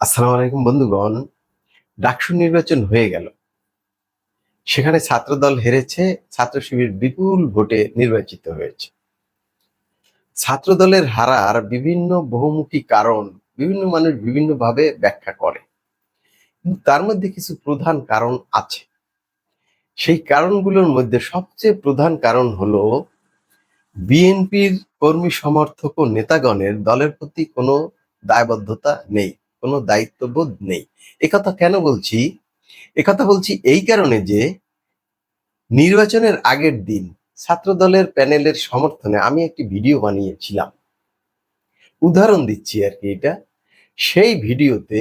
আসসালামু আলাইকুম বন্ধুগণ, ডাকসু নির্বাচন হয়ে গেল। সেখানে ছাত্রদল হেরেছে ছাত্র শিবির বিপুল ভোটে নির্বাচিত হয়েছে। ছাত্রদলের হারার বিভিন্ন বহুমুখী কারণ বিভিন্ন মানুষ বিভিন্নভাবে ব্যাখ্যা করে। কিন্তু তার মধ্যে কিছু প্রধান কারণ আছে। সেই কারণগুলোর মধ্যে সবচেয়ে প্রধান কারণ হলো, বিএনপির কর্মী সমর্থক ও নেতাগণের দলের প্রতি কোনো দায়বদ্ধতা নেই। কোনো দায়িত্ববোধ নেই। একথা কেন বলছি? একথা বলছি এই কারণে যে নির্বাচনের আগের দিন ছাত্র দলের প্যানেলের সমর্থনে আমি একটি ভিডিও বানিয়েছিলাম। উদাহরণ দিচ্ছি আর কি এটা। সেই ভিডিওতে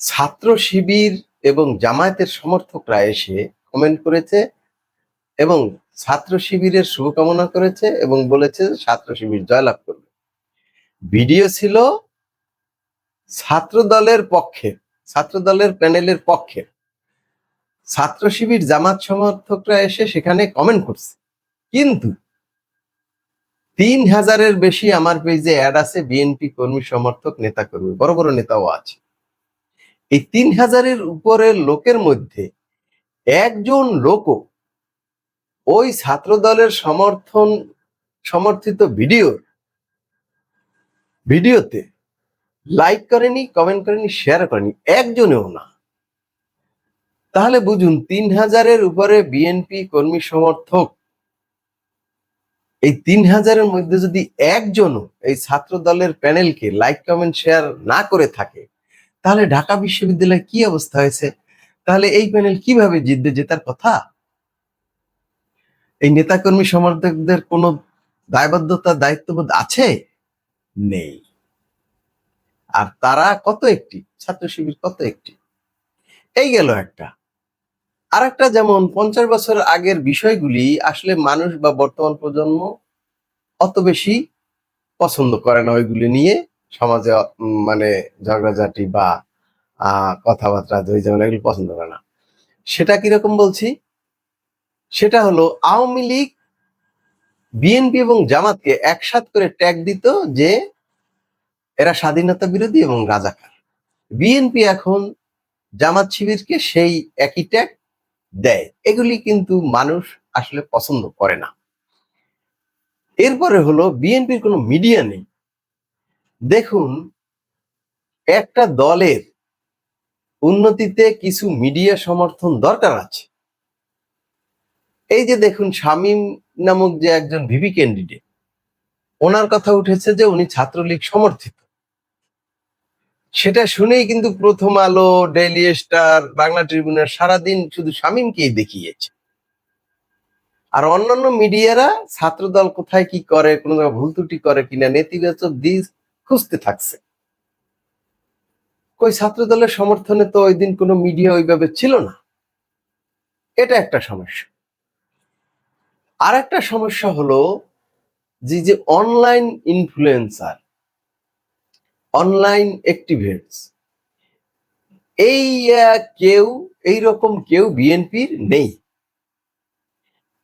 ছাত্র শিবির এবং জামায়াতের সমর্থকরা এসে কমেন্ট করেছে এবং ছাত্র শিবিরের শুভকামনা করেছে এবং বলেছে ছাত্র শিবির জয়লাভ করবে। ভিডিও ছিল ছাত্র দলের পক্ষে ছাত্র দলের প্যানেলের পক্ষে। ছাত্র শিবির জামাত সমর্থকরা এসে সেখানে কমেন্ট করছে। কিন্তু তিন হাজারের বেশি আমার পেজে অ্যাড আছে বিএনপি কর্মী সমর্থক নেতা কর্মী বড় বড় নেতাও আছে। এই তিন হাজারের উপরের লোকের মধ্যে একজন লোকও ওই ছাত্র দলের সমর্থন, সমর্থিত ভিডিওর, ভিডিওতে লাইক করেনি কমেন্ট করেনি শেয়ার করেনি, একজনেও না। তাহলে বুঝুন, তিন হাজারের উপরে বিএনপি কর্মী সমর্থক, এই তিন হাজারের মধ্যে যদি একজনও এই ছাত্র দলের প্যানেলকে লাইক কমেন্ট শেয়ার না করে থাকে, তাহলে ঢাকা বিশ্ববিদ্যালয়ে কি অবস্থা হয়েছে? তাহলে এই প্যানেল কীভাবে জিতবে জেতার কথা? এই নেতাকর্মী সমর্থকদের কোনো দায়বদ্ধতা, দায়িত্ববোধ আছে? নেই। আর তারা কত একটি? ছাত্র শিবির কত একটি? এই গেল একটা। আর একটা যেমন পঞ্চাশ বছর আগের বিষয়গুলি আসলে মানুষ বা বর্তমান প্রজন্ম অত বেশি পছন্দ করে না ওইগুলি নিয়ে সমাজে মানে ঝগড়াঝাটি বা কথাবার্তা ওই যেমন এগুলি পছন্দ করে না। সেটা কীরকম বলছি? সেটা হলো আওয়ামী লীগ, বিএনপি এবং জামাতকে একসাথ করে ট্যাগ দিত যে এরা স্বাধীনতা বিরোধী এবং রাজাকার। বিএনপি এখন জামাত শিবিরকে সেই একই ট্যাগ দেয়। এগুলি কিন্তু মানুষ আসলে পছন্দ করে না। এরপরে হলো, বিএনপির কোনো মিডিয়া নেই। দেখুন, একটা দলের উন্নতিতে কিছু মিডিয়া সমর্থন দরকার আছে। এই যে দেখুন, শামীম নামক যে একজন ভিভি ক্যান্ডিডেট ওনার কথা উঠেছে যে উনি ছাত্রলীগ সমর্থিত। সেটা শুনেই কিন্তু প্রথম আলো ডেইলি স্টার বাংলা ট্রিবিউনের সারাদিন শুধু শামীমকেই দেখিয়েছে। আর অন্যান্য মিডিয়ারা, ছাত্রদল কোথায় কি করে, কোনো ভুল ত্রুটি করে কিনা, নেতিবাচক দিক খুঁজতে থাকছে। কই ছাত্রদলের সমর্থনে তো ওই দিন কোনো মিডিয়া ওইভাবে ছিল না। এটা একটা সমস্যা। আর একটা সমস্যা হলো, যে যে অনলাইন ইনফ্লুয়েন্সার অনলাইন অ্যাক্টিভেটস এই কেউ এই রকম কেউ বিএনপির নেই।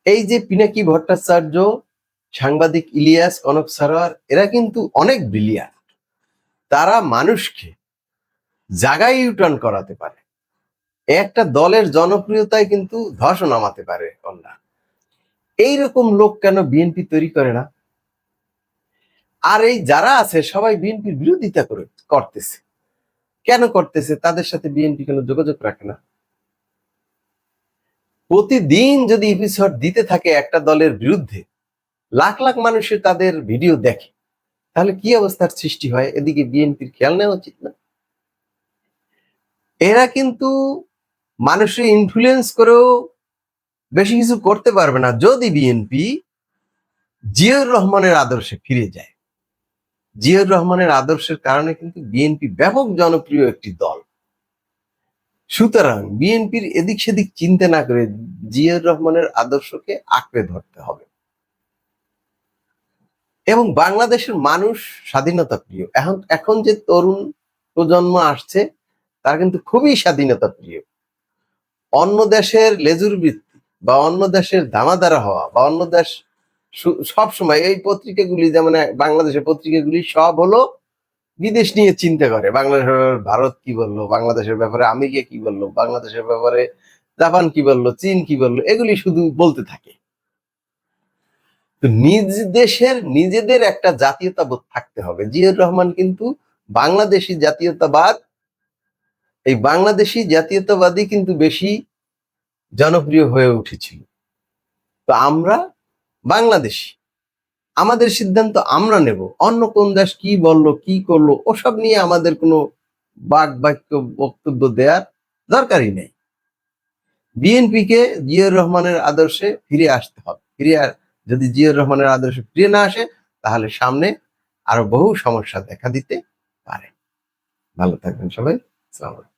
এই যে পিনাকি ভট্টাচার্য, সাংবাদিক ইলিয়াস কনক সারোয়ার, এরা কিন্তু অনেক ব্রিলিয়ান্ট তারা মানুষকে জাগায় ইউটার্ন করাতে পারে। একটা দলের জনপ্রিয়তায় কিন্তু ধস নামাতে পারে অন্যা এইরকম লোক কেন বিএনপি তৈরি করে না? আর এই যারা আছে, সবাই বিএনপির বিরোধিতা করে, করতেছে। কেন করতেছে? তাদের সাথে বিএনপি কোনো যোগাযোগ রাখে না। প্রতিদিন যদি এপিসোড দিতে থাকে একটা দলের বিরুদ্ধে, লাখ লাখ মানুষের তাদের ভিডিও দেখে, তাহলে কি অবস্থার সৃষ্টি হয়? এদিকে বিএনপির খেয়াল নেওয়া উচিত না। এরা কিন্তু মানুষের ইনফ্লুয়েন্স করেও বেশি কিছু করতে পারবে না, যদি বিএনপি জিয়র রহমানের আদর্শে ফিরে যায়। জিয়র রহমানের আদর্শের কারণে কিন্তু বিএনপি ব্যাপক জনপ্রিয় একটি দল। সুতরাং বিএনপির এদিক সেদিক চিন্তা না করে জিয়র রহমানের আদর্শকে আঁকড়ে ধরতে হবে। এবং বাংলাদেশের মানুষ স্বাধীনতা প্রিয়। এখন এখন যে তরুণ প্রজন্ম আসছে, তারা কিন্তু খুবই স্বাধীনতা প্রিয়। অন্য দেশের লেজুর বৃত্তি বা অন্য দেশের দামাদারা হওয়া বা অন্য দেশ সব সময় এই পত্রিকাগুলি যেমন বাংলাদেশের পত্রিকাগুলি সব হলো বিদেশ নিয়ে চিন্তা করে। বাংলাদেশের ভারত কি বলল? বাংলাদেশের ব্যাপারে আমেরিকা কি বলল? বাংলাদেশের ব্যাপারে জাপান কি বলল? চীন কি বলল? এগুলি শুধু বলতে থাকে। তো নিজ দেশের, নিজেদের একটা জাতীয়তাবোধ থাকতে হবে। জিয়র রহমান কিন্তু বাংলাদেশি জাতীয়তাবাদ, এই বাংলাদেশি জাতীয়তাবাদই কিন্তু বেশি জনপ্রিয় হয়ে উঠেছিল। তো আমরা বাংলাদেশি। আমাদের সিদ্ধান্ত আমরা নেব। অন্য কোন দেশ কি বলল, কি করল, ওসব নিয়ে আমাদের কোনো বাক বাক্য বক্তব্য দেওয়ার দরকারই নেই। বিএনপি কে জিয়র রহমানের আদর্শে ফিরে আসতে হবে। ফিরে যদি জিয়র রহমানের আদর্শে ফিরে না আসে, তাহলে সামনে আরও বহু সমস্যা দেখা দিতে পারে। ভালো থাকবেন সবাই। আসসালামু আলাইকুম।